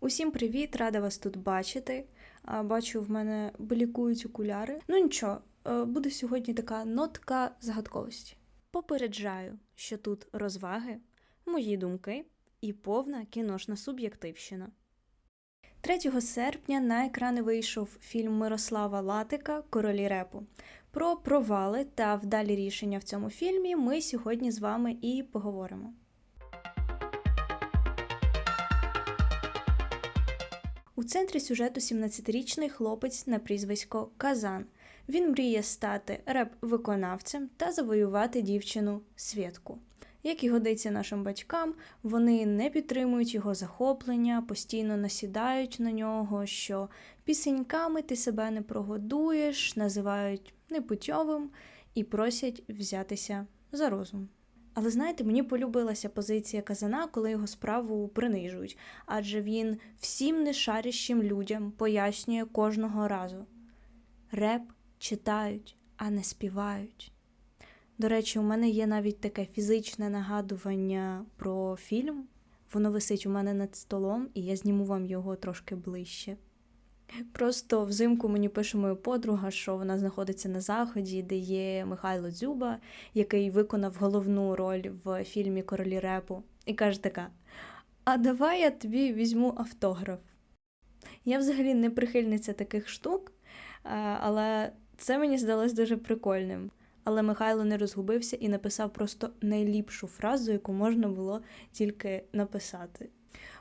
Усім привіт, рада вас тут бачити. Бачу, в мене блікують окуляри. Ну нічого, е, буде сьогодні така нотка загадковості. Попереджаю, що тут розваги, мої думки і повна кіношна суб'єктивщина. 3 серпня на екрани вийшов фільм Мирослава Латика Королі репу. Про провали та вдалі рішення в цьому фільмі ми сьогодні з вами і поговоримо. У центрі сюжету 17-річний хлопець на прізвисько Казан. Він мріє стати реп-виконавцем та завоювати дівчину Свєтку. Як і годиться нашим батькам, вони не підтримують його захоплення, постійно насідають на нього, що пісеньками ти себе не прогодуєш, називають непутьовим і просять взятися за розум. Але знаєте, мені полюбилася позиція казана, коли його справу принижують, адже він всім нешарящим людям пояснює кожного разу: реп читають, а не співають. До речі, у мене є навіть таке фізичне нагадування про фільм. Воно висить у мене над столом, і я зніму вам його трошки ближче. Просто взимку мені пише моя подруга, що вона знаходиться на заході, де є Михайло Дзюба, який виконав головну роль в фільмі Королі репу, і каже така: А давай я тобі візьму автограф. Я взагалі не прихильниця таких штук, але це мені здалось дуже прикольним. Але Михайло не розгубився і написав просто найліпшу фразу, яку можна було тільки написати.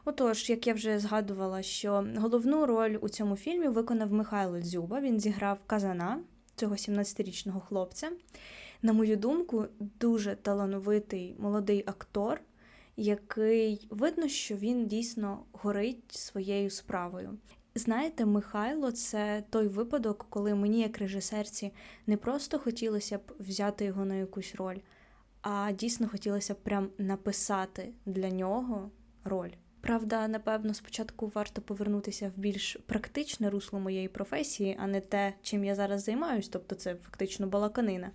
Отож, як я вже згадувала, що головну роль у цьому фільмі виконав Михайло Дзюба. Він зіграв казана цього 17-річного хлопця. На мою думку, дуже талановитий молодий актор, який видно, що він дійсно горить своєю справою. Знаєте, Михайло це той випадок, коли мені, як режисерці, не просто хотілося б взяти його на якусь роль, а дійсно хотілося б прям написати для нього роль. Правда, напевно, спочатку варто повернутися в більш практичне русло моєї професії, а не те, чим я зараз займаюсь, тобто це фактично балаканина.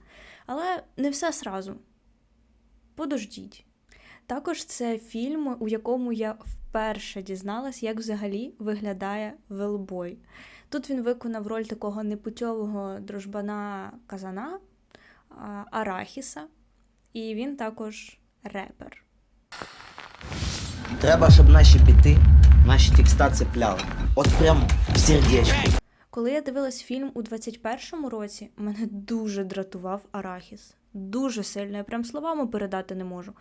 Але не все сразу. Подождіть. Також це фільм, у якому я вперше дізналась, як взагалі виглядає велбой. Тут він виконав роль такого непутьового дружбана казана Арахіса, і він також репер. Треба, щоб наші біти, наші текста цепляли. От прям в сердечко. Коли я дивилась фільм у 21-му році, мене дуже дратував Арахіс. Дуже сильно, я прям словами передати не можу.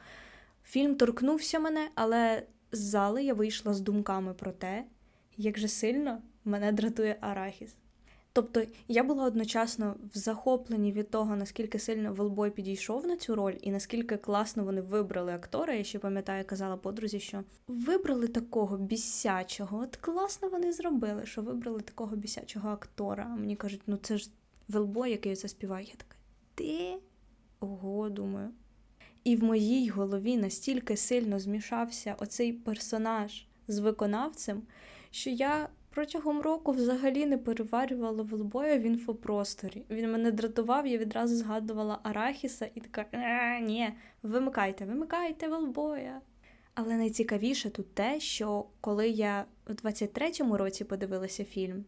Фільм торкнувся мене, але з зали я вийшла з думками про те, як же сильно мене дратує Арахіс. Тобто я була одночасно в захопленні від того, наскільки сильно Велбой підійшов на цю роль, і наскільки класно вони вибрали актора. Я ще пам'ятаю, казала подрузі, що вибрали такого бісячого. От класно вони зробили, що вибрали такого бісячого актора. Мені кажуть, ну це ж Велбой, який це співає. Я така, ти? Ого, думаю. І в моїй голові настільки сильно змішався оцей персонаж з виконавцем, що я протягом року взагалі не переварювала Велбоя в інфопросторі. Він мене дратував, я відразу згадувала Арахіса і така: ні, вимикайте, вимикайте Велбоя. Але найцікавіше тут те, що коли я у 23-му році подивилася фільм,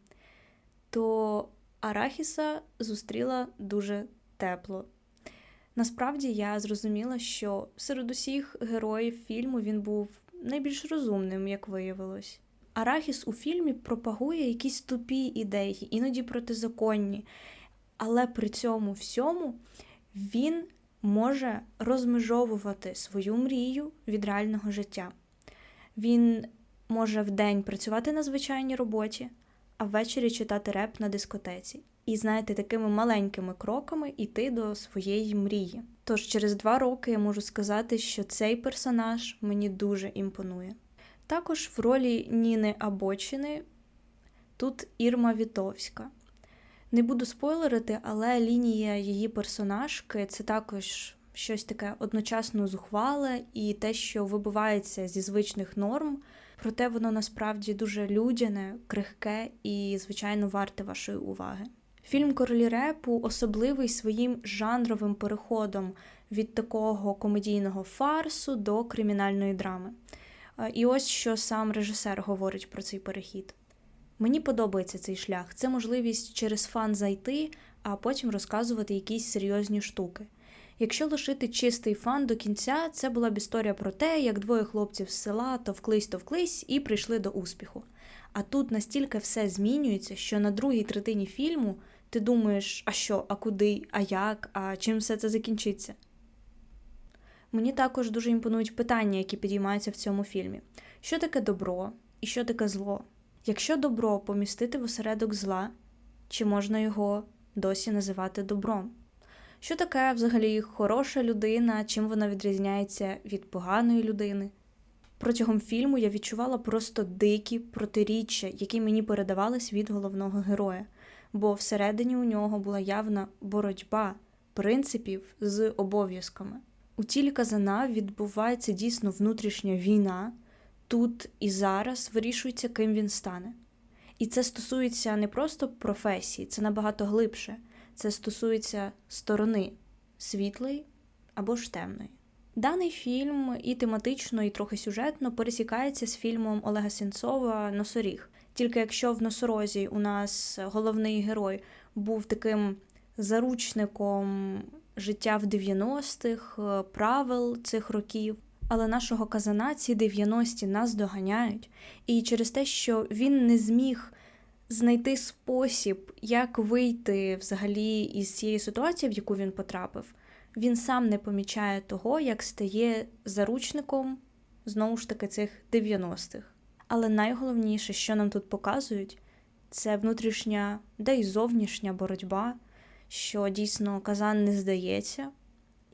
то Арахіса зустріла дуже тепло. Насправді я зрозуміла, що серед усіх героїв фільму він був найбільш розумним, як виявилось. Арахіс у фільмі пропагує якісь тупі ідеї, іноді протизаконні, але при цьому всьому він може розмежовувати свою мрію від реального життя. Він може вдень працювати на звичайній роботі, а ввечері читати реп на дискотеці. І, знаєте, такими маленькими кроками йти до своєї мрії. Тож через два роки я можу сказати, що цей персонаж мені дуже імпонує. Також в ролі Ніни Абочини тут Ірма Вітовська. Не буду спойлерити, але лінія її персонажки це також щось таке одночасно зухвале і те, що вибивається зі звичних норм, проте воно насправді дуже людяне, крихке і, звичайно, варте вашої уваги. Фільм Королі репу особливий своїм жанровим переходом від такого комедійного фарсу до кримінальної драми. А, І ось що сам режисер говорить про цей перехід. Мені подобається цей шлях. Це можливість через фан зайти, а потім розказувати якісь серйозні штуки. Якщо лишити чистий фан до кінця, це була б історія про те, як двоє хлопців з села товклись товклись і прийшли до успіху. А тут настільки все змінюється, що на другій третині фільму ти думаєш, а що, а куди, а як, а чим все це закінчиться. Мені також дуже імпонують питання, які підіймаються в цьому фільмі: що таке добро і що таке зло? Якщо добро помістити в осередок зла, чи можна його досі називати добром? Що таке взагалі хороша людина, чим вона відрізняється від поганої людини? Протягом фільму я відчувала просто дикі протиріччя, які мені передавались від головного героя, бо всередині у нього була явна боротьба принципів з обов'язками. У тілі казана відбувається дійсно внутрішня війна, тут і зараз вирішується, ким він стане. І це стосується не просто професії, це набагато глибше. Це стосується сторони світлої або ж темної. Даний фільм і тематично, і трохи сюжетно пересікається з фільмом Олега Сенцова Носоріг. Тільки якщо в носорозі у нас головний герой був таким заручником життя в 90-х, е, правил цих років. Але нашого казана ці 90-ті нас доганяють, і через те, що він не зміг знайти спосіб, як вийти взагалі із цієї ситуації, в яку він потрапив, він сам не помічає того, як стає заручником знову ж таки цих 90-х. Але найголовніше, що нам тут показують, це внутрішня, де й зовнішня боротьба, що дійсно казан не здається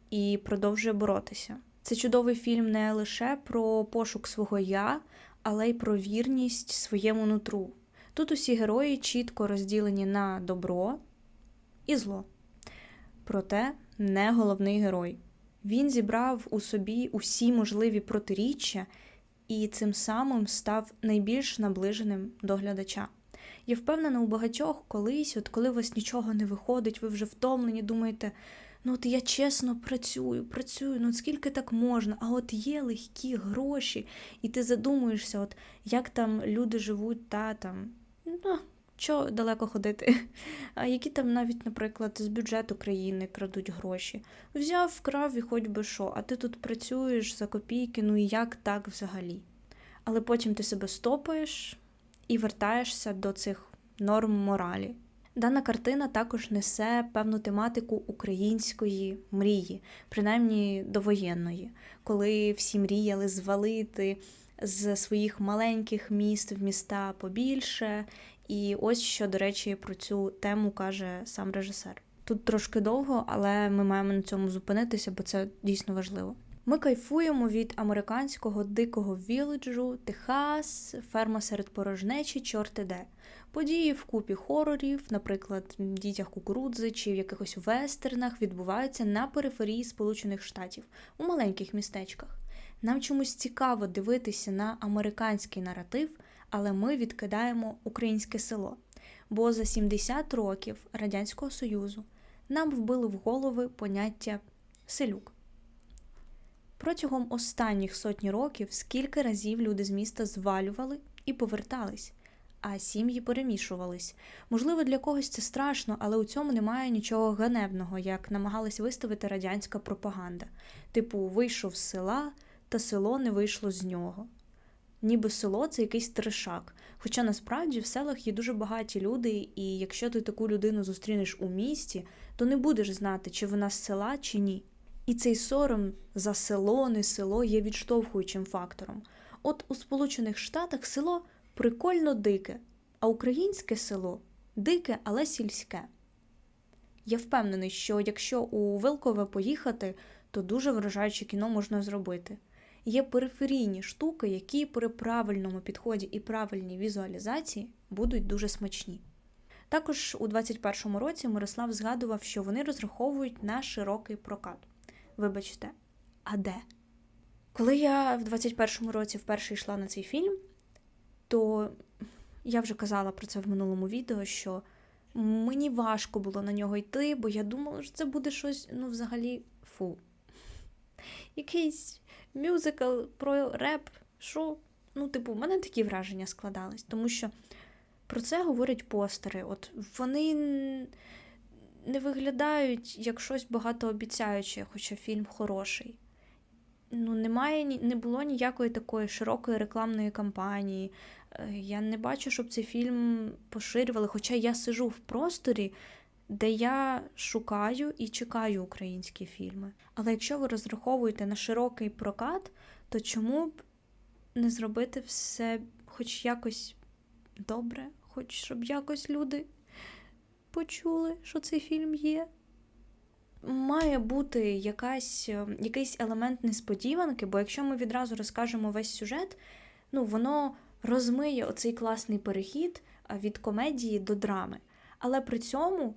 і продовжує боротися. Це чудовий фільм не лише про пошук свого я, але й про вірність своєму нутру. Тут усі герої чітко розділені на добро і зло. Проте не головний герой. Він зібрав у собі усі можливі протиріччя і цим самим став найбільш наближеним до глядача. Я впевнена, у багатьох колись, от коли у вас нічого не виходить, ви вже втомлені, думаєте, ну от я чесно працюю, працюю, ну от скільки так можна, а от є легкі гроші, і ти задумуєшся, от як там люди живуть, та там, ну, що далеко ходити, а які там навіть, наприклад, з бюджету країни крадуть гроші. Взяв, вкрав і хоч би що, а ти тут працюєш за копійки, ну і як так взагалі? Але потім ти себе стопаєш і вертаєшся до цих норм моралі. Дана картина також несе певну тематику української мрії, принаймні довоєнної, коли всі мріяли звалити з своїх маленьких міст в міста побільше. І ось що, до речі, про цю тему каже сам режисер. Тут трошки довго, але ми маємо на цьому зупинитися, бо це дійсно важливо. Ми кайфуємо від американського дикого віледжу, Техас, ферма серед порожнечі, чорти де. Події в купі хорорів, наприклад, дітях кукурудзи чи в якихось вестернах, відбуваються на периферії Сполучених Штатів у маленьких містечках. Нам чомусь цікаво дивитися на американський наратив, але ми відкидаємо українське село. Бо за 70 років Радянського Союзу нам вбили в голови поняття селюк. Протягом останніх сотні років скільки разів люди з міста звалювали і повертались, а сім'ї перемішувались. Можливо, для когось це страшно, але у цьому немає нічого ганебного, як намагалась виставити радянська пропаганда. Типу, вийшов з села, та село не вийшло з нього. Ніби село це якийсь трешак. Хоча насправді в селах є дуже багаті люди, і якщо ти таку людину зустрінеш у місті, то не будеш знати, чи вона з села, чи ні. І цей сором за село, не село є відштовхуючим фактором. От у Сполучених Штатах село прикольно дике, а українське село дике, але сільське. Я впевнений, що якщо у Вилкове поїхати, то дуже вражаюче кіно можна зробити. Є периферійні штуки, які при правильному підході і правильній візуалізації будуть дуже смачні. Також у 2021 році Мирослав згадував, що вони розраховують на широкий прокат. Вибачте, а де? Коли я в 21-му році вперше йшла на цей фільм, то я вже казала про це в минулому відео, що мені важко було на нього йти, бо я думала, що це буде щось, ну, взагалі, фу. Якийсь мюзикл про реп Що, ну, типу, в мене такі враження складались, тому що про це говорять постери. От вони не виглядають як щось багатообіцяюче, хоча фільм хороший. Ну, немає, не було ніякої такої широкої рекламної кампанії. Е, Я не бачу, щоб цей фільм поширювали, хоча я сижу в просторі, де я шукаю і чекаю українські фільми. Але якщо ви розраховуєте на широкий прокат, то чому б не зробити все хоч якось добре, хоч щоб якось люди почули, що цей фільм є? Має бути якась, е, якийсь елемент несподіванки, бо якщо ми відразу розкажемо весь сюжет, ну воно розмиє оцей класний перехід від комедії до драми. Але при цьому,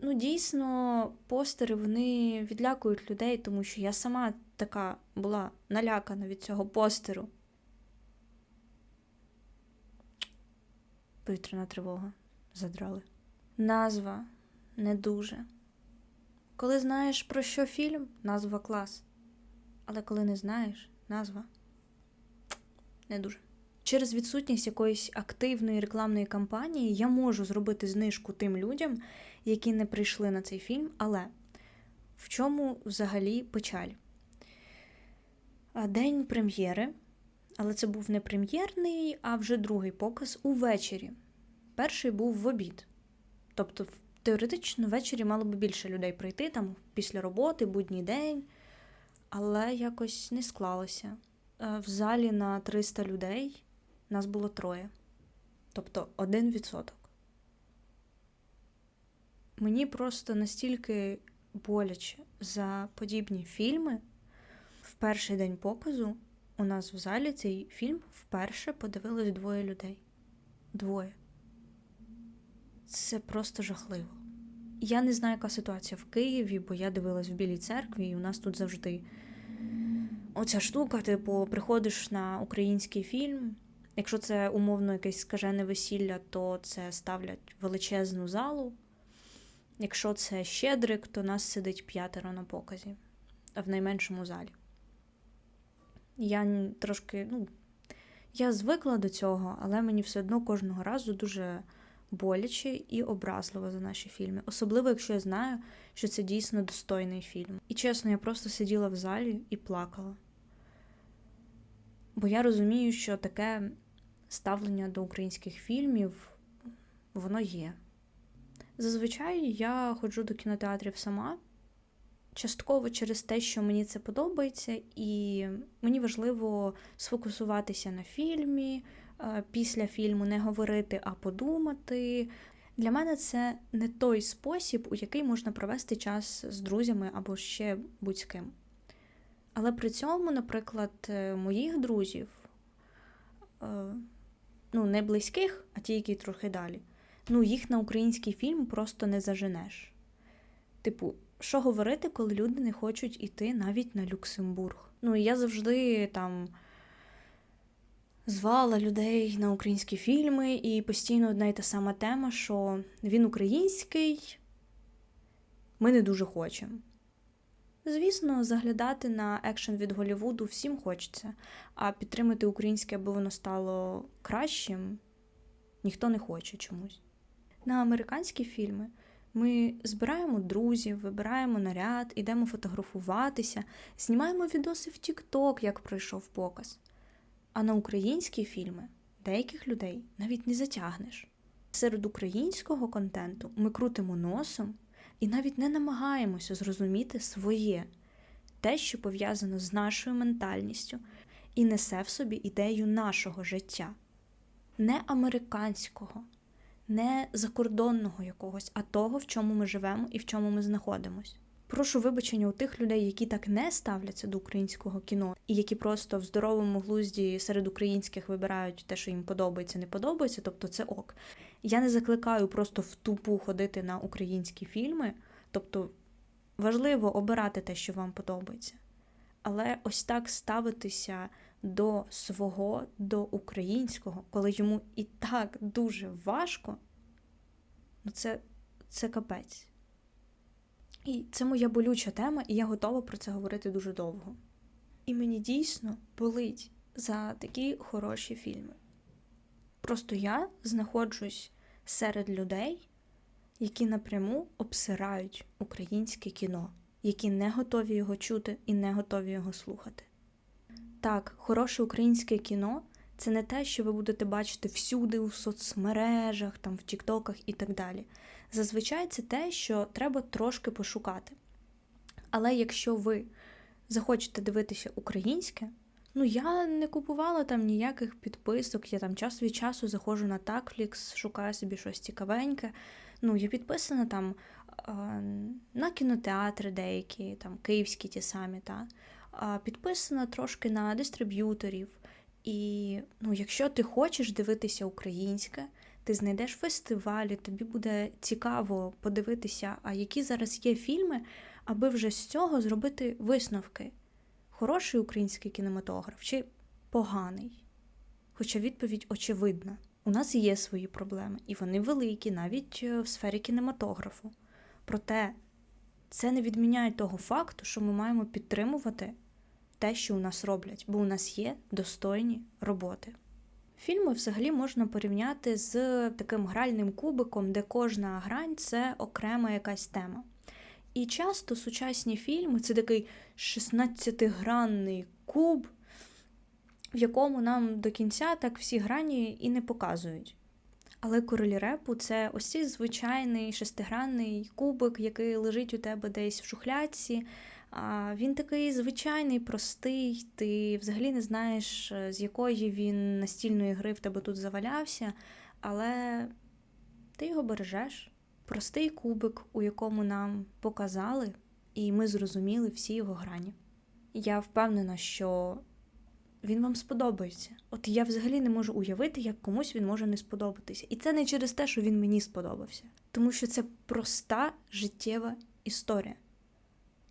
ну дійсно, постери вони відлякують людей, тому що я сама така була налякана від цього постеру. Повітряна тривога. Задрали. Назва не дуже. Коли знаєш про що фільм, назва клас. Але коли не знаєш, назва не дуже. Через відсутність якоїсь активної рекламної кампанії я можу зробити знижку тим людям, які не прийшли на цей фільм. Але в чому взагалі печаль? День прем'єри, але це був не прем'єрний, а вже другий показ увечері. Перший був в обід. Тобто, теоретично ввечері мало би більше людей прийти там після роботи, будній день, але якось не склалося. Е, В залі на 300 людей нас було троє. Тобто один відсоток. Мені просто настільки боляче за подібні фільми. В перший день показу у нас в залі цей фільм вперше подивилось двоє людей. Двоє. Це просто жахливо. Я не знаю, яка ситуація в Києві, бо я дивилась в Білій церкві, і у нас тут завжди оця штука, типу, приходиш на український фільм. Якщо це умовно якесь скажене весілля, то це ставлять величезну залу. Якщо це щедрик, то нас сидить п'ятеро на показі, в найменшому залі. Я трошки, ну, я звикла до цього, але мені все одно кожного разу дуже боляче і образливо за наші фільми. Особливо, якщо я знаю, що це дійсно достойний фільм. І чесно, я просто сиділа в залі і плакала. Бо я розумію, що таке ставлення до українських фільмів воно є. Зазвичай я ходжу до кінотеатрів сама, частково через те, що мені це подобається, і мені важливо сфокусуватися на фільмі, після фільму не говорити, а подумати. Для мене це не той спосіб, у який можна провести час з друзями або ще будь-з ким. Але при цьому, наприклад, е, моїх друзів, е, ну, не близьких, а ті, які трохи далі, ну, їх на український фільм просто не заженеш. Типу, що говорити, коли люди не хочуть іти навіть на Люксембург? Ну, і я завжди там звала людей на українські фільми, і постійно одна й та сама тема, що він український, ми не дуже хочемо. Звісно, заглядати на екшен від Голлівуду всім хочеться, а підтримати українське, аби воно стало кращим, ніхто не хоче чомусь. На американські фільми ми збираємо друзів, вибираємо наряд, ідемо фотографуватися, знімаємо відоси в TikTok, як пройшов показ. А на українські фільми деяких людей навіть не затягнеш. Серед українського контенту ми крутимо носом і навіть не намагаємося зрозуміти своє, те, що пов'язано з нашою ментальністю, і несе в собі ідею нашого життя, не американського, не закордонного якогось, а того, в чому ми живемо і в чому ми знаходимось. Прошу вибачення у тих людей, які так не ставляться до українського кіно, і які просто в здоровому глузді серед українських вибирають те, що їм подобається, не подобається, тобто це ок. Я не закликаю просто в тупу ходити на українські фільми, тобто важливо обирати те, що вам подобається. Але ось так ставитися до свого, до українського, коли йому і так дуже важко, ну це, це капець. І це моя болюча тема, і я готова про це говорити дуже довго. І мені дійсно болить за такі хороші фільми. Просто я знаходжусь серед людей, які напряму обсирають українське кіно, які не готові його чути і не готові його слухати. Так, хороше українське кіно це не те, що ви будете бачити всюди у соцмережах, там, в Тіктоках і так далі. Зазвичай це те, що треба трошки пошукати. Але якщо ви захочете дивитися українське, ну я не купувала там ніяких підписок, я там час від часу заходжу на Такфлікс, шукаю собі щось цікавеньке. Ну, я підписана там на кінотеатри деякі, там київські ті самі, та, підписана трошки на дистриб'юторів. І ну, якщо ти хочеш дивитися українське, ти знайдеш фестивалі, тобі буде цікаво подивитися, а які зараз є фільми, аби вже з цього зробити висновки. Хороший український кінематограф чи поганий? Хоча відповідь очевидна. У нас є свої проблеми, і вони великі навіть е, в сфері кінематографу. Проте це не відміняє того факту, що ми маємо підтримувати те, що у нас роблять, бо у нас є достойні роботи. Фільми взагалі можна порівняти з таким гральним кубиком, де кожна грань це окрема якась тема. І часто сучасні фільми це такий 16-гранний куб, в якому нам до кінця так всі грані і не показують. Але королі репу це ось цей звичайний шестигранний кубик, який лежить у тебе десь в шухлядці. Він такий звичайний, простий. Ти взагалі не знаєш, е, з якої він настільної гри в тебе тут завалявся, але ти його бережеш. Простий кубик, у якому нам показали, і ми зрозуміли всі його грані. Я впевнена, що він вам сподобається. От я взагалі не можу уявити, як комусь він може не сподобатися. І це не через те, що він мені сподобався, тому що це проста життєва історія,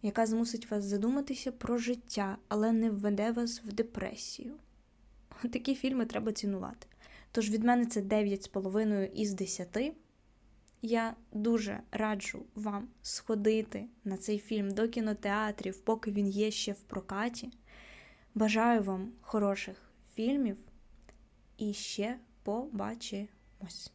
яка змусить вас задуматися про життя, але не введе вас в депресію. Такі фільми треба цінувати. Тож від мене це 9,5 із 10. Я дуже раджу вам сходити на цей фільм до кінотеатрів, поки він є ще в прокаті. Бажаю вам хороших фільмів і ще побачимось.